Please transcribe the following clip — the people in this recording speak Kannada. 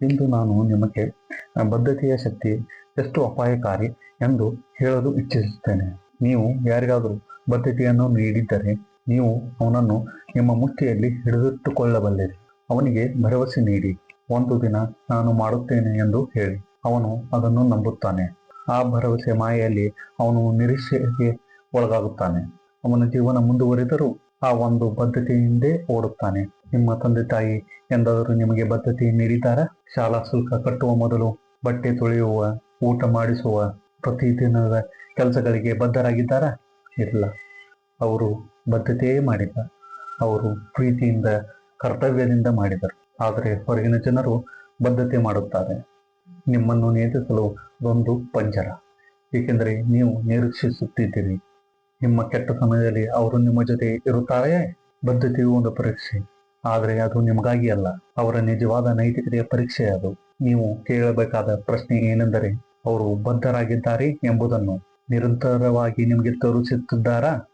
ಇಂದು ನಾನು ನಿಮಗೆ ಬದ್ಧತೆಯ ಶಕ್ತಿ ಎಷ್ಟು ಅಪಾಯಕಾರಿ ಎಂದು ಹೇಳಲು ಇಚ್ಛಿಸುತ್ತೇನೆ. ನೀವು ಯಾರಿಗಾದರೂ ಬದ್ಧತೆಯನ್ನು ನೀಡಿದ್ದರೆ ನೀವು ಅವನನ್ನು ನಿಮ್ಮ ಮುಷ್ಟಿಯಲ್ಲಿ ಹಿಡಿದಿಟ್ಟುಕೊಳ್ಳಬಲ್ಲಿರಿ. ಅವನಿಗೆ ಭರವಸೆ ನೀಡಿ. ಒಂದು ದಿನ ನಾನು ಮಾಡುತ್ತೇನೆ ಎಂದು ಹೇಳಿ. ಅವನು ಅದನ್ನು ನಂಬುತ್ತಾನೆ. ಆ ಭರವಸೆ ಮಾಯೆಯಲ್ಲಿ ಅವನು ನಿರೀಕ್ಷೆಗೆ ಒಳಗಾಗುತ್ತಾನೆ. ಅವನ ಜೀವನ ಮುಂದುವರಿದರೂ ಆ ಒಂದು ಬದ್ಧತೆಯಿಂದೇ ಓಡುತ್ತಾನೆ. ನಿಮ್ಮ ತಂದೆ ತಾಯಿ ಎಂದಾದರೂ ನಿಮಗೆ ಬದ್ಧತೆ ನೀಡಿದ್ದಾರಾ ಶಾಲಾ ಶುಲ್ಕ ಕಟ್ಟುವ ಮೊದಲು ಬಟ್ಟೆ ತೊಳೆಯುವ, ಊಟ ಮಾಡಿಸುವ ಪ್ರತಿದಿನದ ಕೆಲಸಗಳಿಗೆ ಬದ್ಧರಾಗಿದ್ದಾರಾ? ಇಲ್ಲ. ಅವರು ಬದ್ಧತೆಯೇ ಮಾಡಿಲ್ಲ ಅವರು ಪ್ರೀತಿಯಿಂದ, ಕರ್ತವ್ಯದಿಂದ ಮಾಡಿದರು. ಆದರೆ ಹೊರಗಿನ ಜನರು ಬದ್ಧತೆ ಮಾಡುತ್ತಾರೆ. ನಿಮ್ಮನ್ನು ನೇತಿಸಲು ಒಂದು ಪಂಜರ. ಏಕೆಂದರೆ ನೀವು ನಿರೀಕ್ಷಿಸುತ್ತಿದ್ದೀರಿ. ನಿಮ್ಮ ಕೆಟ್ಟ ಸಮಯದಲ್ಲಿ ಅವರು ನಿಮ್ಮ ಜೊತೆ ಇರುತ್ತಾರೆಯೇ? ಬದ್ಧತೆಯು ಒಂದು ಪರೀಕ್ಷೆ. ಆದರೆ ಅದು ನಿಮಗಾಗಿ ಅಲ್ಲ. ಅವರ ನಿಜವಾದ ನೈತಿಕತೆಯ ಪರೀಕ್ಷೆ ಅದು. ನೀವು ಕೇಳಬೇಕಾದ ಪ್ರಶ್ನೆ ಏನೆಂದರೆ, ಅವರು ಬದ್ಧರಾಗಿದ್ದಾರೆ ಎಂಬುದನ್ನು ನಿರಂತರವಾಗಿ ನಿಮಗೆ ತೋರಿಸುತ್ತಿದ್ದಾರಾ?